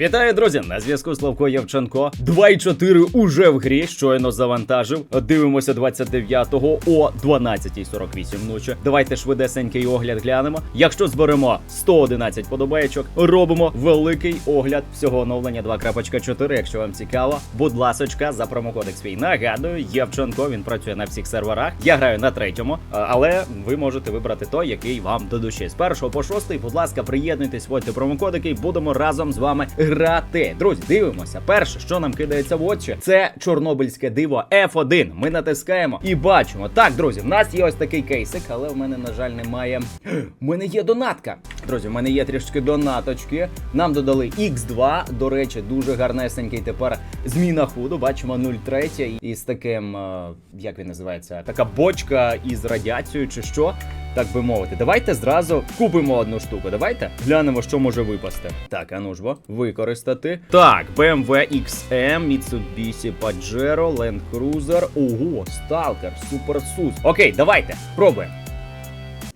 Вітаю, друзі! На зв'язку Славко Євченко. 2.4 уже в грі. Щойно завантажив. Дивимося 29-го о 12.48 ночі. Давайте швидесенький огляд глянемо. Якщо зберемо 111 подобаєчок, робимо великий огляд всього оновлення 2.4. Якщо вам цікаво, будь ласочка, за промокодекс свій. Нагадую, Євченко він працює на всіх серверах. Я граю на третьому, але ви можете вибрати той, який вам до душі. З першого по шостий, будь ласка, приєднуйтесь, вводьте промокодики і будемо разом з вами грати. Друзі, дивимося. Перше, що нам кидається в очі, це чорнобильське диво F1. Ми натискаємо і бачимо. Так, друзі, в нас є ось такий кейсик, але в мене, на жаль, немає. У мене є донатка. Друзі, в мене є трішки донаточки. Нам додали X2. До речі, дуже гарнесенький тепер зміна худу. Бачимо 0,3 із таким, е, як він називається, така бочка із радіацією чи що. Так би мовити, давайте зразу купимо одну штуку. Давайте глянемо, що може випасти. Так, а ну ж бо, використати. Так, BMW XM, Mitsubishi Pajero, Land Cruiser, ого, Stalker, Super SUS. Окей, давайте, пробуємо.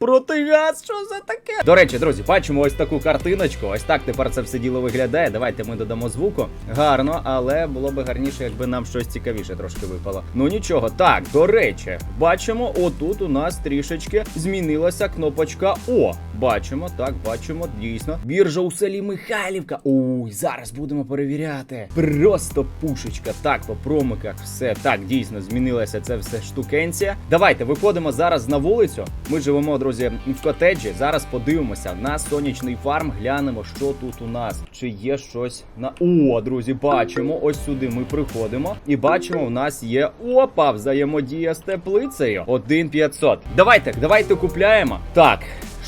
Протигаз, що за таке? До речі, друзі, бачимо ось таку картиночку. Ось так тепер це все діло виглядає. Давайте ми додамо звуку. Гарно, але було би гарніше, якби нам щось цікавіше трошки випало. Ну нічого. Так, до речі, бачимо, отут у нас трішечки змінилася кнопочка О. Бачимо, так, бачимо, дійсно. Біржа у селі Михайлівка. Ой, зараз будемо перевіряти. Просто пушечка. Так, по промиках все так, дійсно змінилася це все штукенція. Давайте виходимо зараз на вулицю. Ми живемо, друзі, в котеджі. Зараз подивимося на сонячний фарм. Глянемо, що тут у нас. Чи є щось на. О, друзі, бачимо. Ось сюди ми приходимо. І бачимо, в нас є опа, взаємодія з теплицею. 1500. Давайте, давайте купляємо. Так.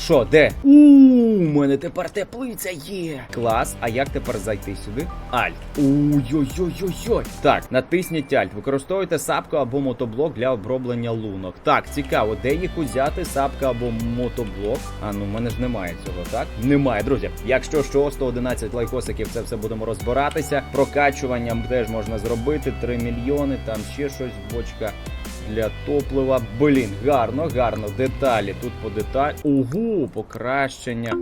Що, де? У, у мене тепер теплиця є. Клас. А як тепер зайти сюди? Альт. Ой-ой-ой-ой-ой. Так, натисніть Альт. Використовуйте сапку або мотоблок для оброблення лунок. Так, цікаво, де їх узяти? Сапка або мотоблок. А ну в мене ж немає цього, так? Немає, друзі. Якщо що, 111 лайкосиків, це все будемо розбиратися. Прокачуванням теж можна зробити. 3 мільйони, там ще щось, бочка для топлива. Блін, гарно, гарно. Деталі. Тут по деталі. Угу, покращення.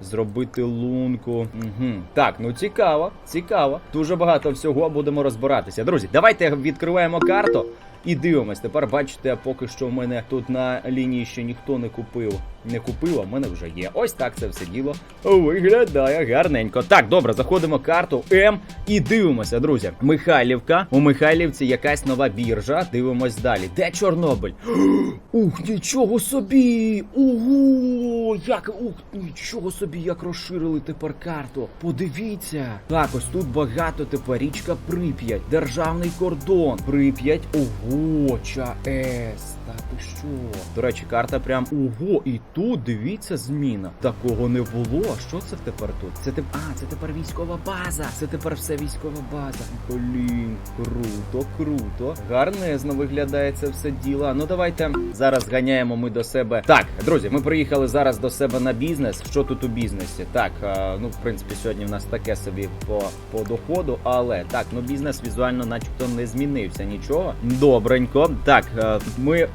Зробити лунку. Угу. Так, ну цікаво, цікаво. Дуже багато всього будемо розбиратися. Друзі, давайте відкриваємо карту і дивимось. Тепер бачите, поки що в мене тут на лінії ще ніхто не купив. Не купив, а в мене вже є. Ось так це все діло виглядає гарненько. Так, добре, заходимо карту М і дивимося, друзі. Михайлівка. У Михайлівці якась нова біржа. Дивимось далі. Де Чорнобиль? Ух, нічого собі! Ого! Як ух, нічого собі, як розширили тепер карту. Подивіться. Так, ось тут багато тепер річка Прип'ять, державний кордон. Прип'ять, ого, ЧАЕС. Та ти що? До речі, карта прям ого, і тут дивіться зміна. Такого не було. А що це тепер тут? Це теп... А, це тепер військова база. Це тепер все військова база. Блін, круто, круто. Гарнезно виглядає це все діло. Ну давайте зараз ганяємо ми до себе. Так, друзі, ми приїхали зараз до себе на бізнес. Що тут у бізнесі? Так, е, ну в принципі, сьогодні в нас таке собі по, по доходу, але так, ну бізнес візуально, начебто, не змінився нічого. Добренько. Так, е, ми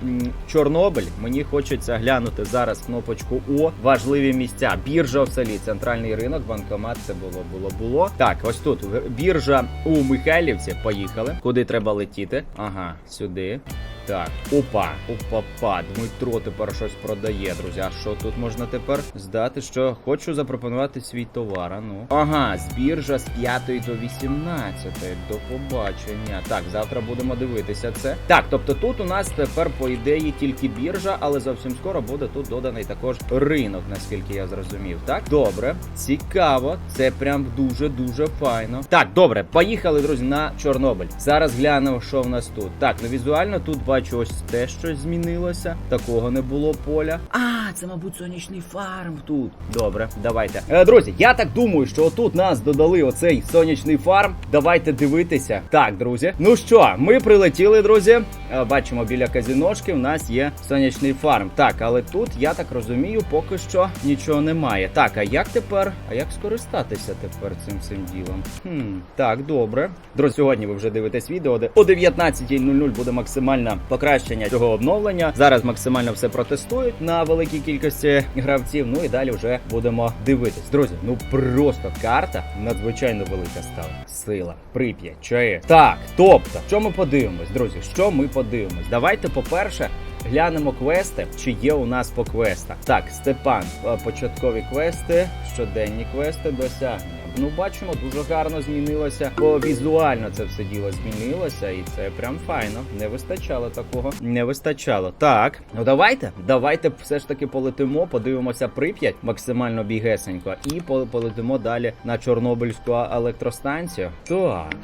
Чорнобиль. Мені хочеться глянути зараз кнопочку О. Важливі місця. Біржа в селі, центральний ринок, банкомат. Це було, було, було. Так, ось тут біржа у Михайлівці. Поїхали. Куди треба летіти? Ага, сюди. Так, опа, опа-па. Дмитро тепер щось продає, друзі. А що тут можна тепер здати? Що хочу запропонувати свій товар. а Ну ага, з біржа з 5 до 18. До побачення. Так, завтра будемо дивитися це. Так, тобто тут у нас тепер по ідеї тільки біржа, але зовсім скоро буде тут доданий також ринок, наскільки я зрозумів. Так, добре, цікаво. Це прям дуже дуже файно. Так, добре, поїхали, друзі, на Чорнобиль. Зараз глянемо, що в нас тут. Так, ну візуально тут бачу ось те, що змінилося. Такого не було поля. А, це, мабуть, сонячний фарм тут. Добре, давайте. Е, друзі, я так думаю, що отут нас додали оцей сонячний фарм. Давайте дивитися. Так, друзі. Ну що, ми прилетіли, друзі. Е, бачимо, біля казіношки в нас є сонячний фарм. Так, але тут, я так розумію, поки що нічого немає. Так, а як тепер? А як скористатися тепер цим цим ділом? Хм, так, добре. Друзі, сьогодні ви вже дивитесь відео, де о 19.00 буде максимальна покращення цього обновлення. Зараз максимально все протестують на великій кількості гравців. Ну і далі вже будемо дивитись. Друзі, ну просто карта надзвичайно велика стала. Сила, Прип'ять, ЧАЕС. Так, тобто, що ми подивимось, друзі? Що ми подивимось? Давайте, по-перше. Глянемо квести, чи є у нас по квестах. Так, Степан, е, початкові квести, щоденні квести, досягнення. Ну, бачимо, дуже гарно змінилося. Бо візуально це все діло змінилося, і це прям файно. Не вистачало такого. Не вистачало. Так, ну давайте, давайте все ж таки полетимо, подивимося Прип'ять максимально бігесенько, і полетимо далі на Чорнобильську електростанцію. Так.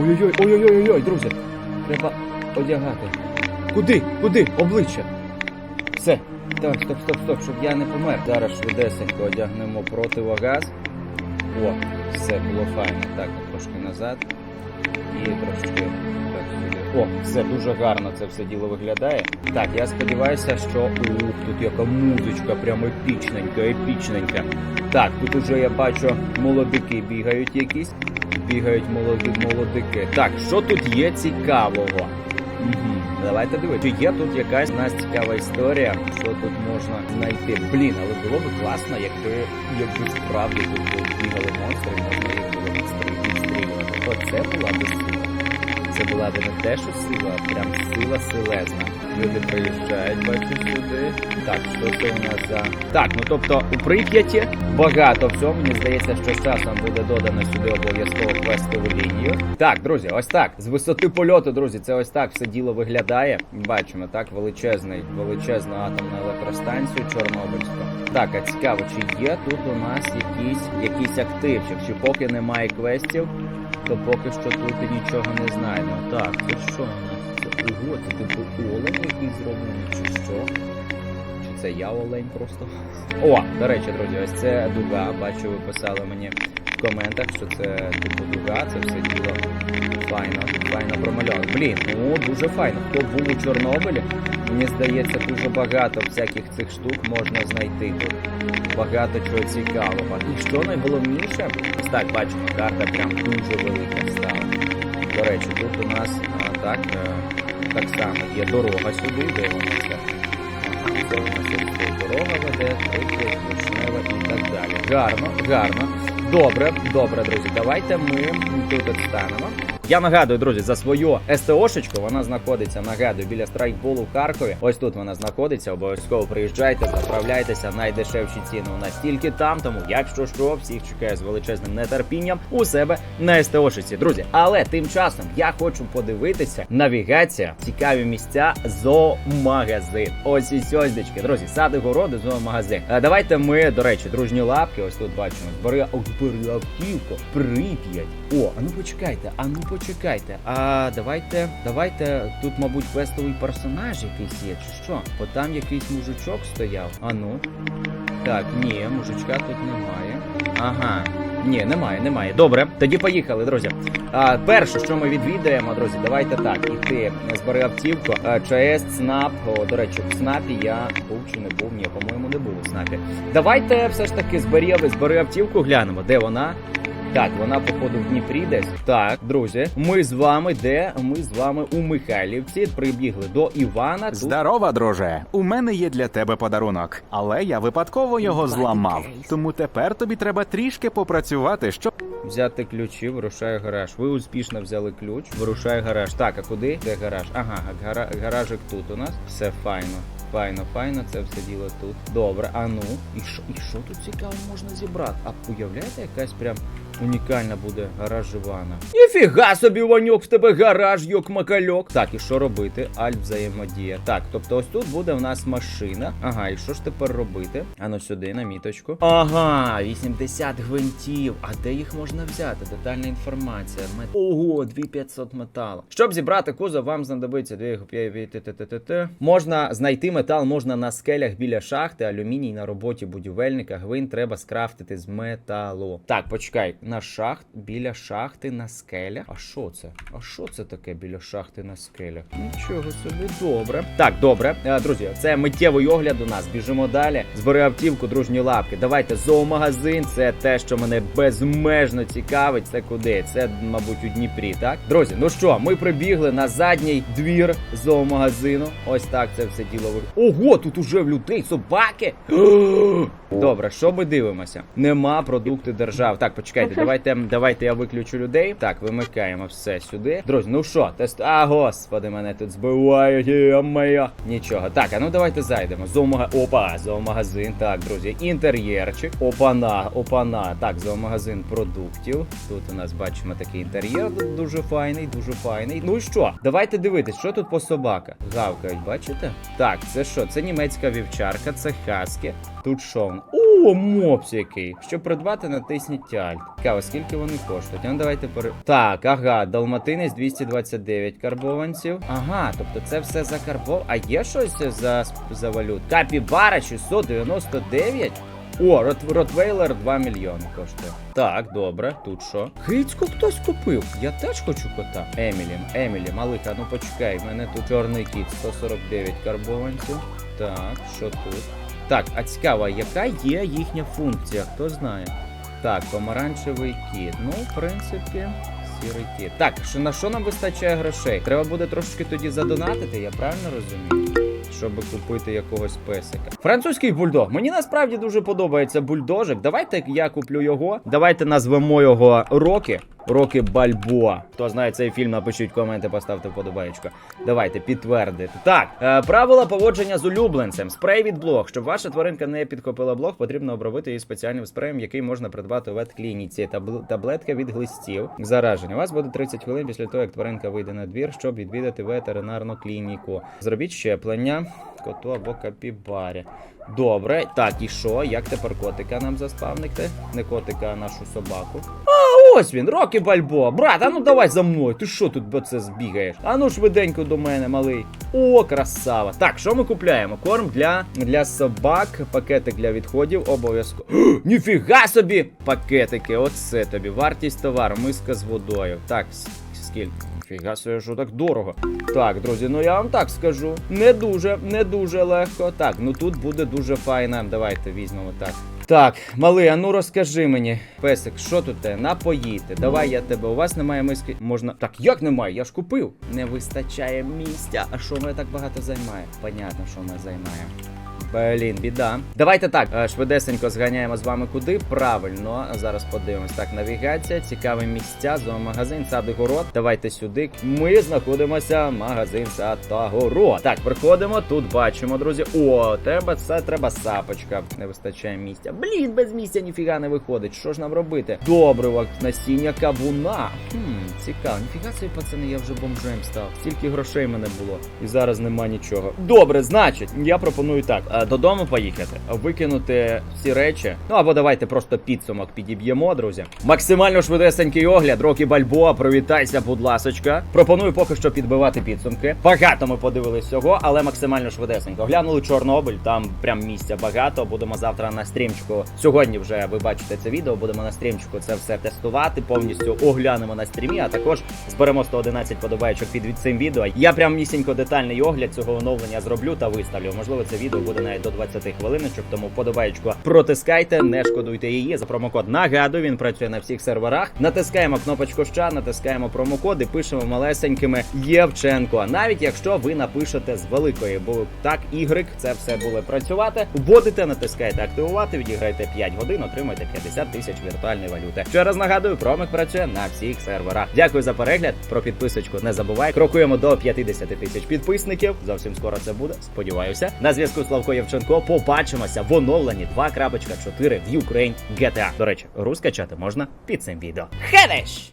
Ой-ой-ой, ой-ой-ой, друзі. Треба одягати. Куди? Куди? Обличчя. Все. Так, стоп, стоп, стоп, щоб я не помер. Зараз швидесенько одягнемо противогаз. О, все було файно. Так, трошки назад. І трошки. О, все дуже гарно це все діло виглядає. Так, я сподіваюся, що ух, тут яка музичка, прямо епічненька, епічненька. Так, тут уже я бачу молодики бігають якісь. Бігають молоді молодики. Так, що тут є цікавого? Угу. Давайте дивитися. Чи є тут якась нас цікава історія, що тут можна знайти. Блін, але було б класно, якби якби справді тут бігали монстри, можна їх було відстрі- відстрілювати. Оце була б сила. Це була не те, що сила, а прям сила силезна. Люди приїжджають, бачу сюди. Так, що це у нас за. Так, ну тобто у Прип'яті багато всього. Мені здається, що з часом буде додано сюди обов'язково квестову лінію. Так, друзі, ось так. З висоти польоту, друзі, це ось так все діло виглядає. Бачимо, так, величезний, величезну атомну електростанцію Чорнобильську. Так, а цікаво, чи є тут у нас якийсь, якийсь активчик, чи поки немає квестів, то поки що тут нічого не знайдемо. Так, це що у нас? Це ого, це типу олень який зроблений, чи що? Чи це я олень просто? О, до речі, друзі, ось це дуга. Бачу, ви писали мені коментах, що це типу дуга, це все діло файно, файно промальовано. Блін, ну дуже файно. Хто був у Чорнобилі, мені здається, дуже багато всяких цих штук можна знайти тут. Багато чого цікавого. І що найголовніше, так бачимо, карта прям дуже велика стала. До речі, тут у нас а, так, е, так само є дорога сюди, де вона це. Дорога веде, Прип'ять, і так далі. Гарно, гарно. Добре, добре, друзі. Давайте ми тут станемо. Я нагадую, друзі, за свою СТОшечку. Вона знаходиться, нагадую, біля страйкболу в Харкові. Ось тут вона знаходиться. Обов'язково приїжджайте, заправляйтеся. Найдешевші ціни у нас тільки там. Тому, якщо що, всіх чекаю з величезним нетерпінням у себе на СТОшиці. Друзі, але тим часом я хочу подивитися навігація, цікаві місця, зоомагазин. Ось і сьоздечки. Друзі, сади городи, зоомагазин. А давайте ми, до речі, дружні лапки. Ось тут бачимо. Збери збери прип'ять. О, а ну почекайте, а ну. А давайте, давайте тут, мабуть, квестовий персонаж якийсь є, чи що? Бо там якийсь мужичок стояв. А ну. Так, ні, мужичка тут немає. Ага. Ні, немає, немає. Добре, тоді поїхали, друзі. А, перше, що ми відвідаємо, друзі, давайте так. Іти збери автівку. ЧАЕС, ЦНАП. О, до речі, в ЦНАПі я був чи не був? Ні, по-моєму, не був у ЦНАПі. Давайте все ж таки збери, збери автівку, глянемо, де вона. Так, вона походу в Дніпрі десь. Так, друзі, ми з вами де? Ми з вами у Михайлівці прибігли до Івана. Тут Здорова, друже. У мене є для тебе подарунок, але я випадково його зламав. Тому тепер тобі треба трішки попрацювати, щоб Взяти ключі, вирушає гараж. Ви успішно взяли ключ, вирушає гараж. Так, а куди? Де гараж? Ага, гара... гаражик тут у нас. Все файно. Файно, файно, це все діло тут. Добре, а ну. І що, і що тут цікаво можна зібрати? А уявляєте, якась прям унікальна буде гараж Івана. Ніфіга собі, Ваньок, в тебе гараж, йок макальок. Так, і що робити? Альт взаємодія. Так, тобто ось тут буде в нас машина. Ага, і що ж тепер робити? А ну сюди, на міточку. Ага, 80 гвинтів. А де їх можна взяти? Детальна інформація. Мет... Ого, 2500 металу. Щоб зібрати кузов, вам знадобиться дві т-т-т-т-т. Можна знайти метал, можна на скелях біля шахти, алюміній на роботі будівельника. Гвинт треба скрафтити з металу. Так, почекай. На шахт біля шахти на скелях. А що це? А що це таке біля шахти на скелях? Нічого собі добре. Так, добре. Е, Друзі, це миттєвий огляд у нас. Біжимо далі. Збери автівку, дружні лапки. Давайте зоомагазин. Це те, що мене безмежно цікавить. Це куди? Це, мабуть, у Дніпрі, так? Друзі, ну що, ми прибігли на задній двір зоомагазину. Ось так це все діло ви. Ого, тут уже в людей собаки. Добре, що ми дивимося? Нема продукти держав. Так, почекайте, давайте, давайте я виключу людей. Так, вимикаємо все сюди. Друзі, ну що, тест. А, господи, мене тут збивають, я моя. Нічого. Так, а ну давайте зайдемо. Зоомага... Опа, зоомагазин. Так, друзі, інтер'єрчик. Опана, опана. Так, зоомагазин продуктів. Тут у нас бачимо такий інтер'єр. ду- Дуже файний, дуже файний. Ну що? Давайте дивитись, що тут по собаках. Гавкають, бачите? Так, це що? Це німецька вівчарка, це хаски. Тут що? О, мопс який. Щоб придбати, натисніть Alt. Цікаво, скільки вони коштують? Ну давайте пере. Так, ага, далматинець 229 карбованців. Ага, тобто це все за карбов. А є щось за, за валют? Капібара 699? О, Рот, Ротвейлер 2 мільйони коштує. Так, добре, тут що? Гицько хтось купив. Я теж хочу кота. Емілі, Емілі, малика, ну почекай, в мене тут чорний кіт 149 карбованців. Так, що тут? Так, а цікаво, яка є їхня функція? Хто знає? Так, помаранчевий кіт. Ну, в принципі, сірий кіт. Так, що на що нам вистачає грошей? Треба буде трошечки тоді задонатити, я правильно розумію? Щоб купити якогось песика. Французький бульдог. Мені насправді дуже подобається бульдожик. Давайте я куплю його. Давайте назвемо його Рокі. Рокі Бальбоа. Хто знає цей фільм, напишіть коменти, поставте вподобаєчко. Давайте підтвердити. Так, е, правила поводження з улюбленцем. Спрей від блох. Щоб ваша тваринка не підхопила блох, потрібно обробити її спеціальним спреєм, який можна придбати у ветклініці. Табл- таблетка від глистів. Зараження. У вас буде 30 хвилин після того, як тваринка вийде на двір, щоб відвідати ветеринарну клініку. Зробіть щеплення коту або капібарі. Добре, так і що? Як тепер котика нам заспавнити? Не котика, а нашу собаку. А ось він, Рокі Бальбо. Брат, а ну давай за мною. Ти що тут бо це збігаєш? А ну швиденько до мене, малий. О, красава. Так, що ми купляємо? Корм для, для собак, пакетик для відходів, обов'язково. Ніфіга собі! Пакетики, оце тобі. Вартість товару, миска з водою. Так, скільки? Фіга собі, що так дорого. Так, друзі, ну я вам так скажу. Не дуже, не дуже легко. Так, ну тут буде дуже файна. Давайте візьмемо так. Так, малий, а ну розкажи мені, песик, що тут те? Напоїти. Давай я тебе. У вас немає миски. Можна. Так, як немає? Я ж купив. Не вистачає місця. А що мене так багато займає? Понятно, що мене займає. Блін, біда. Давайте так, е, швидесенько зганяємо з вами куди. Правильно, зараз подивимось. Так, навігація, цікаві місця, зоомагазин, сад і город. Давайте сюди. Ми знаходимося. Магазин сад та город. Так, приходимо. Тут бачимо, друзі. О, треба це треба сапочка. Не вистачає місця. Блін, без місця ніфіга не виходить. Що ж нам робити? Добриво, насіння кавуна. Хм, цікаво. Ніфіга собі, пацани, я вже бомжем став. Стільки грошей мене було. І зараз нема нічого. Добре, значить, я пропоную так: е, додому поїхати, викинути всі речі. Ну або давайте просто підсумок підіб'ємо, друзі. Максимально швидесенький огляд. Рокі Бальбоа, привітайся, будь ласочка. Пропоную поки що підбивати підсумки. Багато ми подивились всього, але максимально швидесенько. Глянули Чорнобиль, там прям місця багато. Будемо завтра на стрімчику. Сьогодні вже ви бачите це відео. Будемо на стрімчику це все тестувати. Повністю оглянемо на стрімі, також зберемо 111 подобайочок під цим відео. Я прям місінько детальний огляд цього оновлення зроблю та виставлю. Можливо, це відео буде навіть до 20 хвилиночок. Тому подобаєчку протискайте, не шкодуйте її. За промокод нагадую, він працює на всіх серверах. Натискаємо кнопочку «Ща», натискаємо промокод і пишемо малесенькими Євченко. Навіть якщо ви напишете з великої, бо так Y, це все буде працювати. Вводите, натискаєте активувати, відіграєте 5 годин, отримаєте 50 тисяч віртуальної валюти. Ще раз нагадую, промик працює на всіх серверах. Дякую за перегляд. Про підписочку не забувай. Крокуємо до 50 тисяч підписників. Зовсім скоро це буде. Сподіваюся. На зв'язку Славко Євченко. Побачимося в оновленні 2.4 в Ukraine GTA. До речі, гру скачати можна під цим відео. Хедеш!